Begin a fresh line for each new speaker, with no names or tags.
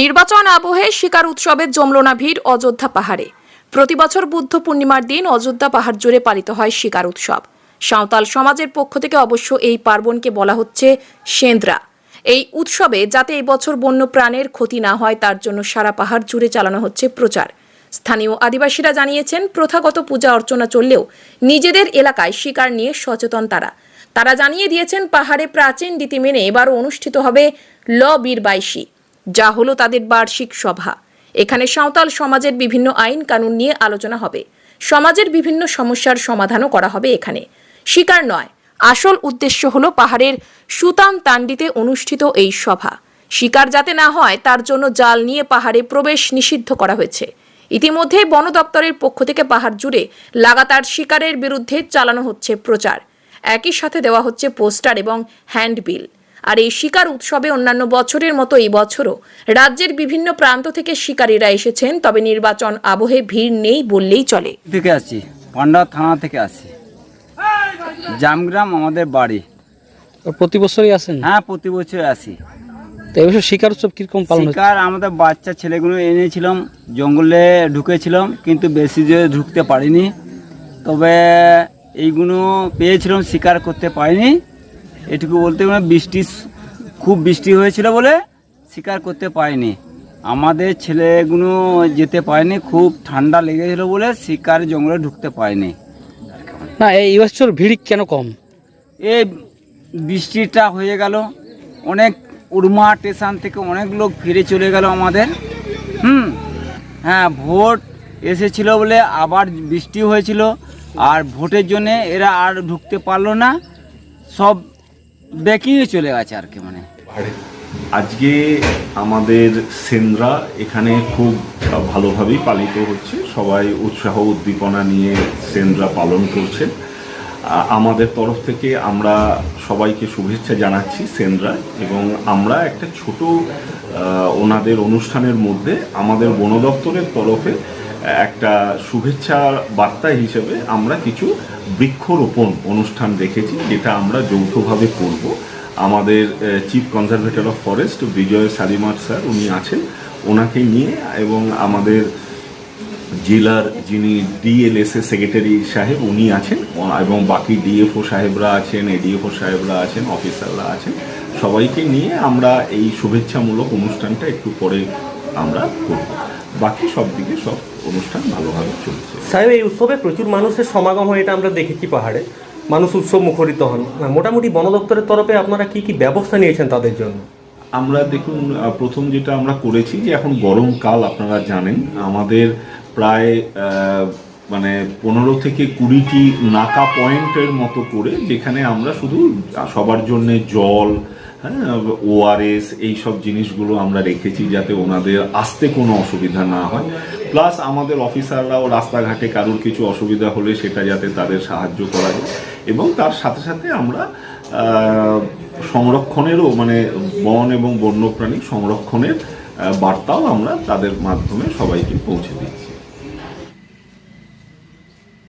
নির্বাচন আবহে শিকার উৎসবের জমল না ভিড় অযোধ্যা পাহাড়ে। প্রতি বছর বুদ্ধ পূর্ণিমার দিন অযোধ্যা পাহাড় জুড়ে পালিত হয় শিকার উৎসব। সাঁওতাল সমাজের পক্ষ থেকে অবশ্য এই পার্বণকে বলা হচ্ছে সেন্দ্রা। এই উৎসবে যাতে এই বছর বন্য প্রাণের ক্ষতি না হয়, তার জন্য সারা পাহাড় জুড়ে চালানো হচ্ছে প্রচার। স্থানীয় আদিবাসীরা জানিয়েছেন, প্রথাগত পূজা অর্চনা চললেও নিজেদের এলাকায় শিকার নিয়ে সচেতন তারা। তারা জানিয়ে দিয়েছেন, পাহাড়ে প্রাচীন রীতি মেনে এবারও অনুষ্ঠিত হবে ল বীর বাইশি যা হলো তাদের বার্ষিক সভা। এখানে সাঁওতাল সমাজের বিভিন্ন আইন কানুন নিয়ে আলোচনা হবে। সমাজের বিভিন্ন সমস্যার সমাধানও করা হবে এখানে। শিকার নয়, আসল উদ্দেশ্য হলো পাহাড়ের সুতান তান্ডিতে অনুষ্ঠিত এই সভা। শিকার যাতে না হয়, তার জন্য জাল নিয়ে পাহাড়ে প্রবেশ নিষিদ্ধ করা হয়েছে। ইতিমধ্যে বন দপ্তরের পক্ষ থেকে পাহাড় জুড়ে লাগাতার শিকারের বিরুদ্ধে চালানো হচ্ছে প্রচার। একই সাথে দেওয়া হচ্ছে পোস্টার এবং হ্যান্ডবিল। আর এই শিকার উৎসবে অন্যান্য বছরের মতো এই বছরও রাজ্যের বিভিন্ন প্রান্ত থেকে শিকারীরা এসেছেন তবে নির্বাচন আবহে ভিড় নেই বললেই চলে।
থেকে আসছি পান্ডা থানা থেকে আসছি। জামগ্রাম আমাদের বাড়ি।
প্রতি বছরই আসেন?
হ্যাঁ প্রতি বছর আসি।
তো এবছর শিকার উৎসব কীরকম পালন হচ্ছে?
শিকার আমাদের বাচ্চা ছেলেগুলো এনেছিলাম জঙ্গলে ঢুকেছিলাম কিন্তু বেশি যে ঢুকতে পারিনি। তবে এইগুলো পেয়েছিলাম শিকার করতে পারিনি। এটুকু বলতে গেলে বৃষ্টি খুব বৃষ্টি হয়েছিল বলে শিকার করতে পারিনি। আমাদের ছেলেগুলো যেতে পারেনি খুব ঠান্ডা লেগেছিল বলে শিকার জঙ্গলে ঢুকতে পারেনি।
না এই বছর ভিড় কেন কম?
এই বৃষ্টিটা হয়ে গেল অনেক উড়মা স্টেশন থেকে অনেক লোক ফিরে চলে গেল আমাদের। হুম হ্যাঁ ভোট এসেছিল বলে আবার বৃষ্টি হয়েছিল আর ভোটের জন্যে এরা আর ঢুকতে পারল না। সব বেঁকিয়ে চলে গেছে আর কি মানে।
আজকে আমাদের সেন্দ্রা এখানে খুব ভালোভাবেই পালিত হচ্ছে। সবাই উৎসাহ উদ্দীপনা নিয়ে সেন্দ্রা পালন করছে আমাদের তরফ থেকে আমরা সবাইকে শুভেচ্ছা জানাচ্ছি সেন্দ্রা এবং আমরা একটা ছোট ওনাদের অনুষ্ঠানের মধ্যে আমাদের বন দপ্তরের তরফে একটা শুভেচ্ছা বার্তা হিসেবে আমরা কিছু বৃক্ষরোপণ অনুষ্ঠান রেখেছি যেটা আমরা যৌথভাবে করব। আমাদের chief conservator of forest Bijoy Salimar sir, উনি আছেন। ওনাকে নিয়ে এবং আমাদের জেলার যিনি ডিএলএসএ সেক্রেটারি সাহেব, উনি আছেন। এবং বাকি ডিএফও সাহেবরা আছেন এডিএফও সাহেবরা আছেন অফিসাররা আছেন। সবাইকে নিয়ে আমরা এই শুভেচ্ছামূলক অনুষ্ঠানটা একটু পরে আমরা করব। বাকি সব দিকে সব অনুষ্ঠান ভালোভাবে চলছে।
সাহেব এই উৎসবে প্রচুর মানুষের সমাগম হয় এটা আমরা দেখেছি পাহাড়ে। মানুষ উৎসব মুখরিত হন। মোটামুটি বন দপ্তরের তরফে আপনারা কি কি ব্যবস্থা নিয়েছেন তাদের জন্য?
আমরা দেখুন প্রথম যেটা আমরা করেছি যে এখন গরমকাল আপনারা জানেন আমাদের প্রায় মানে পনেরো থেকে কুড়িটি নাকা পয়েন্টের মতো করে যেখানে আমরা শুধু সবার জন্য জল হ্যাঁ ওআরএস এই সব জিনিসগুলো আমরা রেখেছি যাতে ওনাদের আসতে কোনো অসুবিধা না হয়। প্লাস আমাদের অফিসাররাও রাস্তাঘাটে কারোর কিছু অসুবিধা হলে সেটা যাতে তাদের সাহায্য করা যায় এবং তার সাথে সাথে আমরা সংরক্ষণেরও মানে বন এবং বন্যপ্রাণী সংরক্ষণের বার্তাও আমরা তাদের মাধ্যমে সবাইকে পৌঁছে দিই